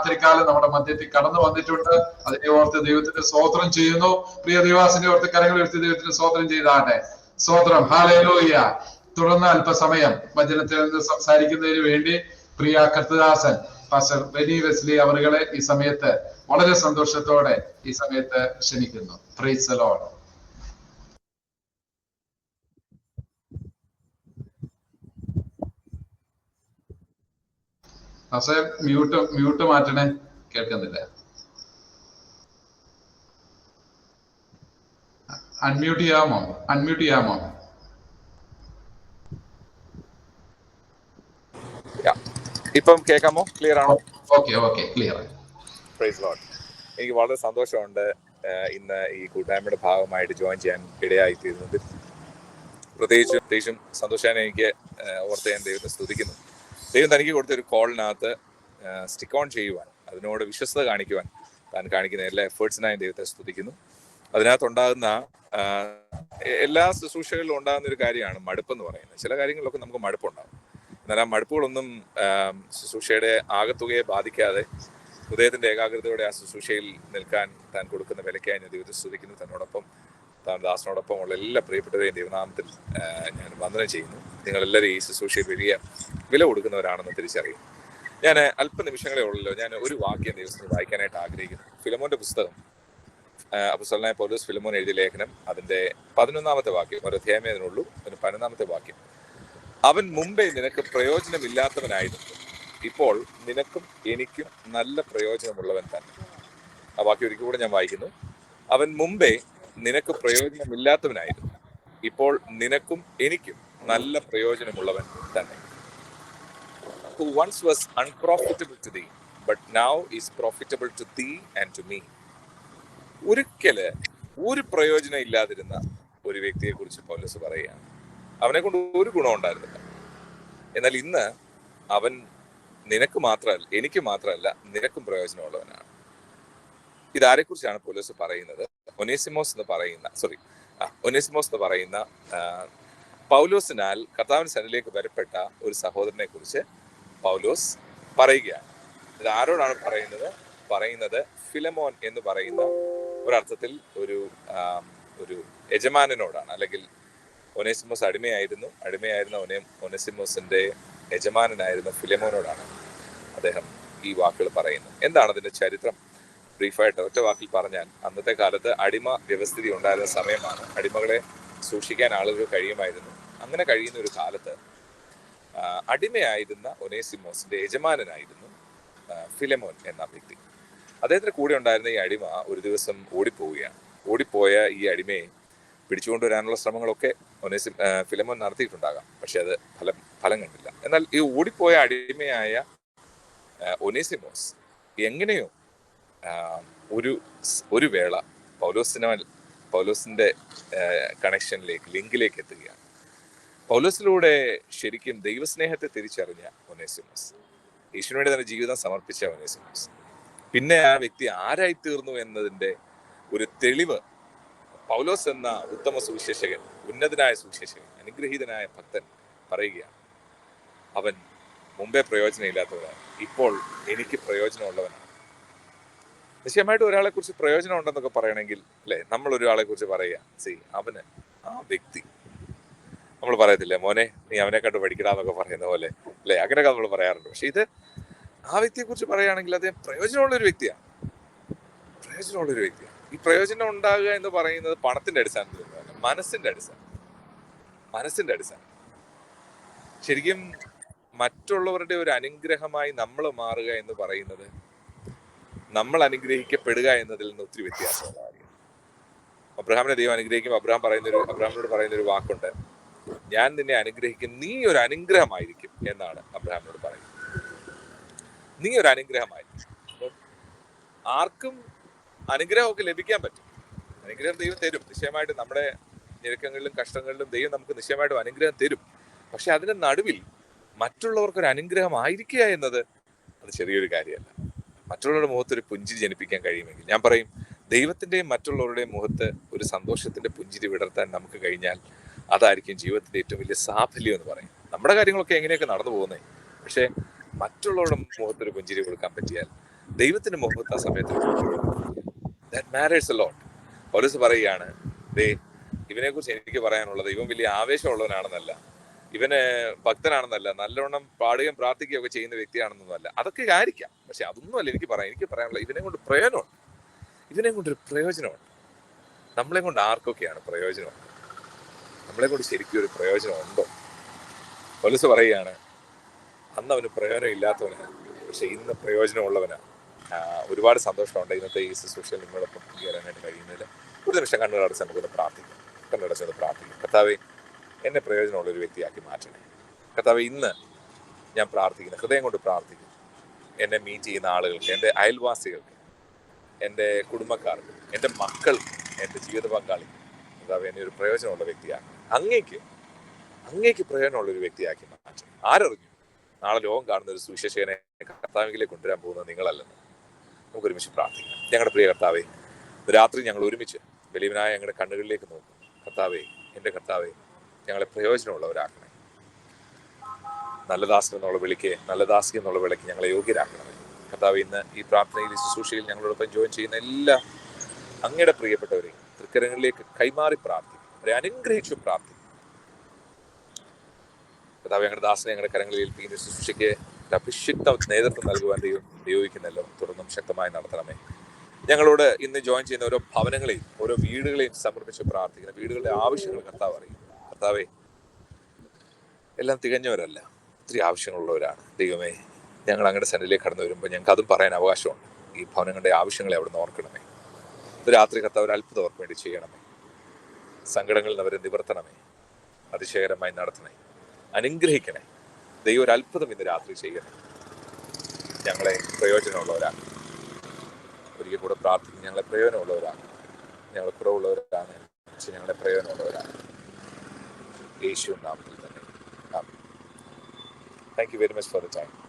രാത്രികാലം നമ്മുടെ മധ്യത്തിൽ കടന്നു വന്നിട്ടുണ്ട്. അതിനെ ഓർത്ത് ദൈവത്തിന്റെ സ്തോത്രം ചെയ്യുന്നു. പ്രിയ ദിവാസിനെ ഓർത്ത് കരങ്ങൾ എടുത്ത് ദൈവത്തിന് സ്തോത്രം ചെയ്താട്ടെ. സ്തോത്രം. ഹാലേലൂയ തുടർന്ന് അല്പസമയം വചനത്തിൽ നിന്ന് സംസാരിക്കുന്നതിന് വേണ്ടി പ്രിയ കർത്തദാസൻ പാസ്റ്റർ ബെനി വെസ്ലി അവറുകളെ ഈ സമയത്ത് വളരെ സന്തോഷത്തോടെ ഈ സമയത്ത് ക്ഷണിക്കുന്നു. പ്രൈസ് പാസ്റ്റർ മ്യൂട്ട് മ്യൂട്ട് മാറ്റണേ. കേൾക്കുന്നില്ല. അൺമ്യൂട്ട് ചെയ്യാമോ? അൺമ്യൂട്ട് ചെയ്യാമോ. ഇപ്പം കേൾക്കാമോ? ക്ലിയർ ആണോ? Okay okay clear praise Lord എനിക്ക് വളരെ സന്തോഷമുണ്ട് ഇന്ന് ഈ കൂട്ടായ്മയുടെ ഭാഗമായിട്ട് ജോയിൻ ചെയ്യാൻ ഇടയായി തീരുന്നതിൽ പ്രത്യേകിച്ചും പ്രത്യേകിച്ചും സന്തോഷാനെ എനിക്ക് ഓർത്ത് ഞാൻ ദൈവത്തെ സ്തുതിക്കുന്നു. ദൈവം തനിക്ക് കൊടുത്ത ഒരു കോളിനകത്ത് സ്റ്റിക്ക് ഓൺ ചെയ്യുവാൻ അതിനോട് വിശ്വസ്ത കാണിക്കുവാൻ താൻ കാണിക്കുന്ന എല്ലാ എഫേർട്സിനായും ദൈവത്തെ സ്തുതിക്കുന്നു. അതിനകത്തുണ്ടാകുന്ന എല്ലാ ശുശ്രൂഷകളിലും ഉണ്ടാകുന്ന ഒരു കാര്യമാണ് മടുപ്പ് എന്ന് പറയുന്നത്. ചില കാര്യങ്ങളിലൊക്കെ നമുക്ക് മടുപ്പുണ്ടാകും. എന്നാൽ ആ മടുപ്പുകളൊന്നും ശുശ്രൂഷയുടെ ആകത്തുകയെ ബാധിക്കാതെ ഹൃദയത്തിന്റെ ഏകാഗ്രതയോടെ ആ ശുശ്രൂഷയിൽ നിൽക്കാൻ താൻ കൊടുക്കുന്ന വിലയ്ക്കായി ഞാൻ ദൈവത്തെ സ്തുതിക്കുന്നു. തന്നോടൊപ്പം താൻ ദാസനോടൊപ്പമുള്ള എല്ലാ പ്രിയപ്പെട്ടവരെയും ദൈവനാമത്തിൽ ഞാൻ വന്ദനം ചെയ്യുന്നു. നിങ്ങളെല്ലാവരും ഈ ശുശ്രൂഷയിൽ വലിയ വില കൊടുക്കുന്നവരാണെന്ന് തിരിച്ചറിയും. ഞാൻ അല്പനിമിഷങ്ങളെ ഉള്ളല്ലോ. ഞാൻ ഒരു വാക്യം ദിവസം വായിക്കാനായിട്ട് ആഗ്രഹിക്കുന്നു. ഫിലമോന്റെ പുസ്തകം അപ്പുസ്വലനായ പൗലോസ് ഫിലമോൻ എഴുതിയ ലേഖനം അതിന്റെ പതിനൊന്നാമത്തെ വാക്യം ഒരു അധ്യായമേ അതിനുള്ളൂ അതിന് പതിനൊന്നാമത്തെ വാക്യം. അവൻ മുമ്പേ നിനക്ക് പ്രയോജനമില്ലാത്തവനായിരുന്നു. ഇപ്പോൾ നിനക്കും എനിക്കും നല്ല പ്രയോജനമുള്ളവൻ തന്നെ. ആ വാക്യം ഒരിക്കൽ കൂടെ ഞാൻ വായിക്കുന്നു. അവൻ മുമ്പേ നിനക്ക് പ്രയോജനമില്ലാത്തവനായിരുന്നു. ഇപ്പോൾ നിനക്കും എനിക്കും നല്ല പ്രയോജനമുള്ളവൻ തന്നെ. Who once was unprofitable to thee but now is profitable to thee and to me. ഒരിക്കൽ ഒരു പ്രയോജനം ഇല്ലാതിരുന്ന ഒരു വ്യക്തിയെ കുറിച്ച് പൗലസ് പറയുകയാണ്. അവനെ കൊണ്ട് ഒരു ഗുണം ഉണ്ടായിരുന്നില്ല. എന്നാൽ ഇന്ന് അവൻ നിനക്ക് മാത്രമല്ല എനിക്ക് മാത്രമല്ല നിനക്കും പ്രയോജനമുള്ളവനാണ്. ഇതാരെക്കുറിച്ചാണ് പോലീസ് പറയുന്നത്? ഒനേസിമോസ് എന്ന് പറയുന്ന സോറി ഒനേസിമോസ് എന്ന് പറയുന്ന പൗലോസിനാൽ കർത്താവിന് സനിലേക്ക് വരപ്പെട്ട ഒരു സഹോദരനെ കുറിച്ച് പൗലോസ് പറയുകയാണ്. ഇത് ആരോടാണ് പറയുന്നത്? പറയുന്നത് ഫിലമോൻ എന്ന് പറയുന്ന ഒരർത്ഥത്തിൽ ഒരു ഒരു യജമാനനോടാണ്. അല്ലെങ്കിൽ ഒനേസിമോസ് അടിമയായിരുന്നു. അടിമയായിരുന്ന ഒനേ ഒനേസിമോസിന്റെ യജമാനനായിരുന്ന ഫിലമോനോടാണ് അദ്ദേഹം ഈ വാക്കുകൾ പറയുന്നത്. എന്താണ് അതിന്റെ ചരിത്രം? ബ്രീഫായിട്ട് ഒറ്റ വാക്കിൽ പറഞ്ഞാൽ അന്നത്തെ കാലത്ത് അടിമ വ്യവസ്ഥിതി ഉണ്ടായിരുന്ന സമയമാണ്. അടിമകളെ സൂക്ഷിക്കാൻ ആളുകൾ കഴിയുമായിരുന്നു. അങ്ങനെ കഴിയുന്ന ഒരു കാലത്ത് അടിമയായിരുന്ന ഒനേസിമോസിന്റെ യജമാനനായിരുന്നു ഫിലമോൻ എന്ന വ്യക്തി. അദ്ദേഹത്തിന്റെ കൂടെ ഉണ്ടായിരുന്ന ഈ അടിമ ഒരു ദിവസം ഓടിപ്പോവുകയാണ്. ഓടിപ്പോയ ഈ അടിമയെ പിടിച്ചുകൊണ്ടുവരാനുള്ള ശ്രമങ്ങളൊക്കെ ഒനേസി ഫിലമോൻ നടത്തിയിട്ടുണ്ടാകാം. പക്ഷെ അത് ഫലം ഫലം കണ്ടില്ല. എന്നാൽ ഈ ഓടിപ്പോയ അടിമയായ ഒനേസിമോസ് എങ്ങനെയോ ഒരു ഒരു വേള പൗലോസിന പൗലോസിന്റെ കണക്ഷനിലേക്ക് ലിങ്കിലേക്ക് എത്തുകയാണ്. പൗലോസിലൂടെ ശരിക്കും ദൈവസ്നേഹത്തെ തിരിച്ചറിഞ്ഞ ഒനേസിമോസ്. യേശുവിനുവേണ്ടി തന്നെ ജീവിതം സമർപ്പിച്ച ഒനേസിമോസ്. പിന്നെ ആ വ്യക്തി ആരായി തീർന്നു എന്നതിന്റെ ഒരു തെളിവ് പൗലോസ് എന്ന ഉത്തമ സുവിശേഷകൻ ഉന്നതനായ സുവിശേഷകൻ അനുഗ്രഹീതനായ ഭക്തൻ പറയുകയാണ്. അവൻ മുമ്പേ പ്രയോജനമില്ലാത്തവനാണ്. ഇപ്പോൾ എനിക്ക് പ്രയോജനമുള്ളവനാണ്. നിശ്ചയമായിട്ട് ഒരാളെ കുറിച്ച് പ്രയോജനം ഉണ്ടെന്നൊക്കെ പറയണമെങ്കിൽ അല്ലെ? നമ്മൾ ഒരാളെ കുറിച്ച് പറയുക. സി അവന് ആ വ്യക്തി നമ്മൾ പറയത്തില്ലേ മോനെ നീ അവനെ കണ്ട് പഠിക്കടാന്നൊക്കെ പറയുന്ന പോലെ. അല്ലെ? അങ്ങനെയൊക്കെ നമ്മൾ പറയാറുണ്ട്. പക്ഷെ ഇത് ആ വ്യക്തിയെക്കുറിച്ച് പറയുകയാണെങ്കിൽ അദ്ദേഹം പ്രയോജനമുള്ള ഒരു വ്യക്തിയാണ് പ്രയോജനമുള്ള ഒരു വ്യക്തിയാണ് ഈ പ്രയോജനം ഉണ്ടാകുക എന്ന് പറയുന്നത് പണത്തിന്റെ അടിസ്ഥാനത്തിൽ ഒന്നുമല്ല മനസ്സിന്റെ അടിസ്ഥാനം. മനസ്സിന്റെ അടിസ്ഥാനം. ശരിക്കും മറ്റുള്ളവരുടെ ഒരു അനുഗ്രഹമായി നമ്മൾ മാറുക എന്ന് പറയുന്നത് നമ്മൾ അനുഗ്രഹിക്കപ്പെടുക എന്നതിൽ നിന്ന് ഒത്തിരി വ്യത്യാസമുള്ള കാര്യം അബ്രഹാമിനെ ദൈവം അനുഗ്രഹിക്കും അബ്രഹാം പറയുന്നൊരു അബ്രഹാമിനോട് പറയുന്നൊരു വാക്കുണ്ട്. ഞാൻ നിന്നെ അനുഗ്രഹിക്കും. നീ ഒരു അനുഗ്രഹമായിരിക്കും എന്നാണ് അബ്രഹാമിനോട് പറയുന്നത്. നീ ഒരു അനുഗ്രഹമായിരിക്കും. ആർക്കും അനുഗ്രഹമൊക്കെ ലഭിക്കാൻ പറ്റും. അനുഗ്രഹം ദൈവം തരും. നിശ്ചയമായിട്ട് നമ്മുടെ ഞെരുക്കങ്ങളിലും കഷ്ടങ്ങളിലും ദൈവം നമുക്ക് നിശ്ചയമായിട്ടും അനുഗ്രഹം തരും. പക്ഷെ അതിന്റെ നടുവിൽ മറ്റുള്ളവർക്ക് ഒരു അനുഗ്രഹം ആയിരിക്കുക എന്നത് അത് ചെറിയൊരു കാര്യമല്ല. മറ്റുള്ളവരുടെ മുഖത്ത് ഒരു പുഞ്ചിരി ജനിപ്പിക്കാൻ കഴിയുമെങ്കിൽ ഞാൻ പറയും ദൈവത്തിന്റെയും മറ്റുള്ളവരുടെയും മുഖത്ത് ഒരു സന്തോഷത്തിന്റെ പുഞ്ചിരി വിടർത്താൻ നമുക്ക് കഴിഞ്ഞാൽ അതായിരിക്കും ജീവിതത്തിൽ ഏറ്റവും വലിയ സാഫല്യം എന്ന് പറയും. നമ്മുടെ കാര്യങ്ങളൊക്കെ എങ്ങനെയൊക്കെ നടന്നു പോകുന്നത് പക്ഷേ മറ്റുള്ളവരുടെ മുഖത്ത് ഒരു പുഞ്ചിരി കൊടുക്കാൻ പറ്റിയാൽ ദൈവത്തിന്റെ മുഖത്ത് ആ സമയത്ത് മാറ്റേഴ്സ് ലോട്ട് പോലീസ് പറയുകയാണ് ദേ ഇവനെക്കുറിച്ച് എനിക്ക് പറയാനുള്ളത് ഇവൻ വലിയ ആവേശമുള്ളവനാണെന്നല്ല. ഇവന് ഭക്തനാണെന്നല്ല. നല്ലവണ്ണം പാടുകയും പ്രാർത്ഥിക്കുകയും ഒക്കെ ചെയ്യുന്ന വ്യക്തിയാണെന്നൊന്നുമല്ല അതൊക്കെ ആയിരിക്കാം. പക്ഷെ അതൊന്നുമല്ല എനിക്ക് പറയാം എനിക്ക് പറയാനുള്ള ഇവനെ കൊണ്ട് പ്രയോജനമുണ്ട്. ഇവനെ കൊണ്ടൊരു പ്രയോജനമുണ്ട്. നമ്മളെ കൊണ്ട് ആർക്കൊക്കെയാണ് പ്രയോജനം നമ്മളെ കൊണ്ട് ശരിക്കും ഒരു പ്രയോജനം ഉണ്ടോ പോലീസ് പറയുകയാണ് അന്ന് അവന് പ്രയോജനം ഇല്ലാത്തവനാണ് പക്ഷെ ഇന്ന് പ്രയോജനമുള്ളവനാണ് ഒരുപാട് സന്തോഷമുണ്ട് ഇന്നത്തെ ഈ ശുശ്രൂഷയിൽ നിങ്ങളോടൊപ്പം പങ്കുചേരാനായിട്ട് കഴിയുന്നതിൽ. ഒരു നിമിഷം കണ്ണുകളടച്ച് നമുക്കൊന്ന് പ്രാർത്ഥിക്കാം. കണ്ണുകളടച്ചൊന്ന് പ്രാർത്ഥിക്കാം. കർത്താവെ എന്നെ പ്രയോജനമുള്ള ഒരു വ്യക്തിയാക്കി മാറ്റണേ. കർത്താവെ ഇന്ന് ഞാൻ പ്രാർത്ഥിക്കുന്നു ഹൃദയം കൊണ്ട് പ്രാർത്ഥിക്കുന്നു. എന്നെ മീറ്റ് ചെയ്യുന്ന ആളുകൾക്ക് എന്റെ അയൽവാസികൾക്ക് എന്റെ കുടുംബക്കാർക്ക് എന്റെ മക്കൾ എന്റെ ജീവിത പങ്കാളി കർത്താവ് എന്നെ ഒരു പ്രയോജനമുള്ള വ്യക്തിയാക്കി അങ്ങേക്ക് അങ്ങേക്ക് പ്രയോജനമുള്ള ഒരു വ്യക്തിയാക്കി മാറ്റും ആരറിഞ്ഞു? നാളെ ലോകം കാണുന്ന ഒരു സുവിശേഷകനെ കർത്താവിലേക്ക് കൊണ്ടുവരാൻ പോകുന്നത് നിങ്ങളല്ലെന്ന്. നമുക്ക് ഒരുമിച്ച് പ്രാർത്ഥിക്കാം. ഞങ്ങളുടെ പ്രിയ കർത്താവേ രാത്രി ഞങ്ങൾ ഒരുമിച്ച് വലിയവനായ ഞങ്ങളുടെ കണ്ണുകളിലേക്ക് നോക്കും കർത്താവേ എന്റെ കർത്താവെ ഞങ്ങളെ പ്രയോജനമുള്ളവരാക്കണേ നല്ല ദാസൻ എന്നുള്ള വിളിക്ക് നല്ല ദാസി എന്നുള്ള വിളിക്ക് ഞങ്ങളെ യോഗ്യരാക്കണമേ. കർത്താവ് ഇന്ന് ഈ പ്രാർത്ഥനയിൽ ശുശ്രൂഷയിൽ ഞങ്ങളോടൊപ്പം ജോയിൻ ചെയ്യുന്ന എല്ലാ അങ്ങയുടെ പ്രിയപ്പെട്ടവരെയും തൃക്കരങ്ങളിലേക്ക് കൈമാറി പ്രാർത്ഥിക്കും അവരെ അനുഗ്രഹിച്ചു പ്രാർത്ഥിക്കും കർത്താവ് ഞങ്ങളുടെ ദാസനെ ഞങ്ങളുടെ കരങ്ങളിൽ ഏൽപ്പിക്കുന്ന ശുശ്രൂഷയ്ക്ക് അഭിഷിക്ത നേതൃത്വം നൽകുവാൻ ദൈവം നിയോഗിക്കുന്നല്ലോ തുടർന്നും ശക്തമായി നടത്തണമേ. ഞങ്ങളോട് ഇന്ന് ജോയിൻ ചെയ്യുന്ന ഓരോ ഭവനങ്ങളെയും ഓരോ വീടുകളെയും സമർപ്പിച്ച് പ്രാർത്ഥിക്കുന്ന. വീടുകളുടെ ആവശ്യങ്ങൾ കർത്താവ് അറിയും കർത്താവേ എല്ലാം തികഞ്ഞവരല്ല. ഒത്തിരി ആവശ്യങ്ങളുള്ളവരാണ്. ദൈവമേ ഞങ്ങൾ അങ്ങയുടെ സെന്റിലേക്ക് കടന്നു വരുമ്പോൾ ഞങ്ങൾക്ക് അതും പറയാൻ അവകാശമുണ്ട്. ഈ ഭവനങ്ങളുടെ ആവശ്യങ്ങളെ അവിടെ നിന്ന് ഓർക്കണമേ രാത്രി കർത്താവ് ഒരു അത്ഭുതം അവർക്ക് വേണ്ടി ചെയ്യണമേ. സങ്കടങ്ങളിൽ നിന്ന് അവരെ നിവർത്തണമേ. അതിശയകരമായി നടത്തണേ. അനുഗ്രഹിക്കണേ. ദൈവം ഒരു അത്ഭുതം ഇന്ന് രാത്രി ചെയ്യണേ. ഞങ്ങളെ പ്രയോജനമുള്ളവരാണ്. ഒരിക്കൽ കൂടെ പ്രാർത്ഥിക്കും. ഞങ്ങളെ പ്രയോജനമുള്ളവരാണ്. ഞങ്ങൾ കുറവുള്ളവരാണ്. പക്ഷെ ഞങ്ങളെ പ്രയോജനമുള്ളവരാണ്. യേശു നാമത്തിൽ തന്നെ. Thank you very much for the time